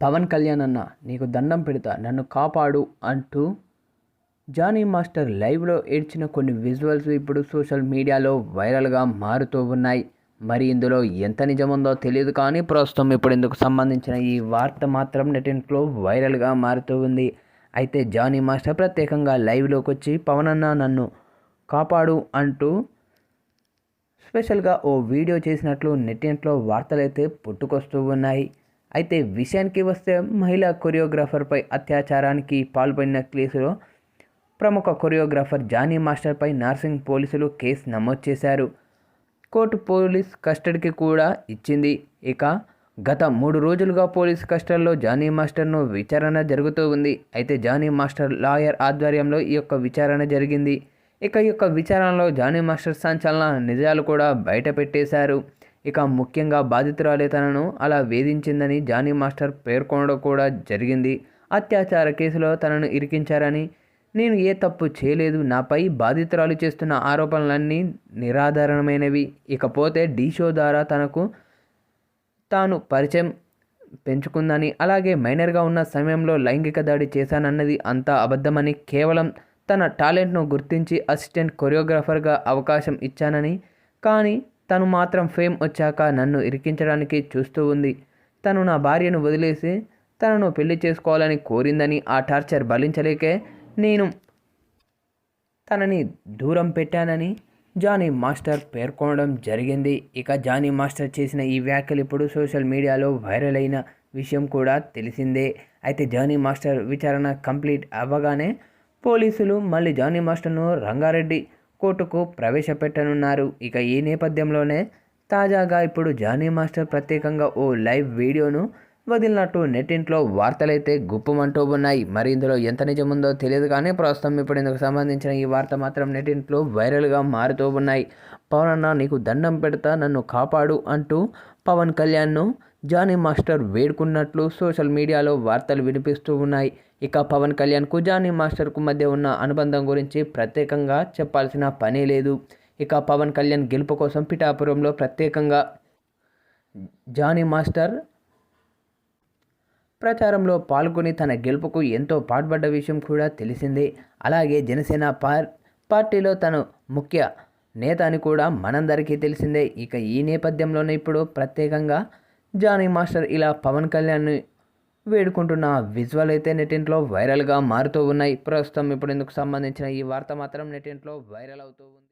పవన్ కళ్యాణ్ అన్న నీకు దండం పెడతా నన్ను కాపాడు అంటూ జానీ మాస్టర్ లైవ్లో ఏడ్చిన కొన్ని విజువల్స్ ఇప్పుడు సోషల్ మీడియాలో వైరల్గా మారుతూ ఉన్నాయి. మరి ఇందులో ఎంత నిజముందో తెలియదు కానీ ప్రస్తుతం ఇప్పుడు ఇందుకు సంబంధించిన ఈ వార్త మాత్రం నెటింట్లో వైరల్గా మారుతూ ఉంది. అయితే జానీ మాస్టర్ ప్రత్యేకంగా లైవ్లోకి వచ్చి పవన్ అన్న నన్ను కాపాడు అంటూ స్పెషల్గా ఓ వీడియో చేసినట్లు నెట్టింట్లో వార్తలైతే పుట్టుకొస్తూ ఉన్నాయి. అయితే విషయానికి వస్తే మహిళా కొరియోగ్రాఫర్పై అత్యాచారానికి పాల్పడిన కేసులో ప్రముఖ కొరియోగ్రాఫర్ జానీ మాస్టర్పై నార్సింగ్ పోలీసులు కేసు నమోదు చేశారు. కోర్టు పోలీస్ కస్టడీకి కూడా ఇచ్చింది. ఇక గత మూడు రోజులుగా పోలీస్ కస్టడీలో జానీ మాస్టర్ను విచారణ జరుగుతూ ఉంది. అయితే జానీ మాస్టర్ లాయర్ ఆధ్వర్యంలో ఈ యొక్క విచారణ జరిగింది. ఇక ఈ యొక్క విచారణలో జానీ మాస్టర్ సంచలన నిజాలు కూడా బయటపెట్టేశారు. ఇక ముఖ్యంగా బాధితురాలే తనను అలా వేధించిందని జానీ మాస్టర్ పేర్కొనడం కూడా జరిగింది. అత్యాచార కేసులో తనను ఇరికించారని నేను ఏ తప్పు చేయలేదు నాపై బాధితురాలు చేస్తున్న ఆరోపణలన్నీ నిరాధారణమైనవి. ఇకపోతే డీ షో ద్వారా తనకు తాను పరిచయం పెంచుకుందని అలాగే మైనర్గా ఉన్న సమయంలో లైంగిక దాడి చేశానన్నది అంతా అబద్ధమని కేవలం తన టాలెంట్ను గుర్తించి అసిస్టెంట్ కొరియోగ్రాఫర్గా అవకాశం ఇచ్చానని కానీ తను మాత్రం ఫేమ్ వచ్చాక నన్ను ఇరికించడానికి చూస్తూ ఉంది. తను నా భార్యను వదిలేసి తనను పెళ్ళి చేసుకోవాలని కోరిందని ఆ టార్చర్ భరించలేకే నేను తనని దూరం పెట్టానని జానీ మాస్టర్ పేర్కొనడం జరిగింది. ఇక జానీ మాస్టర్ చేసిన ఈ వ్యాఖ్యలు ఇప్పుడు సోషల్ మీడియాలో వైరల్ అయిన విషయం కూడా తెలిసిందే. అయితే జానీ మాస్టర్ విచారణ కంప్లీట్ అవ్వగానే పోలీసులు మళ్ళీ జానీ మాస్టర్ను రంగారెడ్డి కోర్టుకు ప్రవేశపెట్టనున్నారు. ఇక ఈ నేపథ్యంలోనే తాజాగా ఇప్పుడు జానీ మాస్టర్ ప్రత్యేకంగా ఓ లైవ్ వీడియోను వదిలినట్టు నెట్టింట్లో వార్తలైతే గుప్పమంటూ ఉన్నాయి. మరి ఇందులో ఎంత నిజముందో తెలియదు కానీ ప్రస్తుతం ఇప్పుడు ఇందుకు సంబంధించిన ఈ వార్త మాత్రం నెట్టింట్లో వైరల్గా మారుతూ ఉన్నాయి. పవన్ అన్న నీకు దండం పెడతా నన్ను కాపాడు అంటూ పవన్ కళ్యాణ్ను జానీ మాస్టర్ వేడుకున్నట్లు సోషల్ మీడియాలో వార్తలు వినిపిస్తూ ఉన్నాయి. ఇక పవన్ కళ్యాణ్కు జానీ మాస్టర్కు మధ్య ఉన్న అనుబంధం గురించి ప్రత్యేకంగా చెప్పాల్సిన పనే లేదు. ఇక పవన్ కళ్యాణ్ గెలుపు కోసం పిఠాపురంలో ప్రత్యేకంగా జానీ మాస్టర్ ప్రచారంలో పాల్గొని తన గెలుపుకు ఎంతో పాటుపడ్డ విషయం కూడా తెలిసిందే. అలాగే జనసేన పార్ పార్టీలో తను ముఖ్య నేత అని కూడా మనందరికీ తెలిసిందే. ఇక ఈ నేపథ్యంలోనే ఇప్పుడు ప్రత్యేకంగా జానీ మాస్టర్ ఇలా పవన్ కళ్యాణ్ని వేడుకుంటున్న విజువల్ అయితే నెటింట్లో వైరల్గా మారుతూ ఉన్నాయి. ప్రస్తుతం ఇప్పుడు ఇందుకు సంబంధించిన ఈ వార్త మాత్రం నెటింట్లో వైరల్ అవుతూ ఉంది.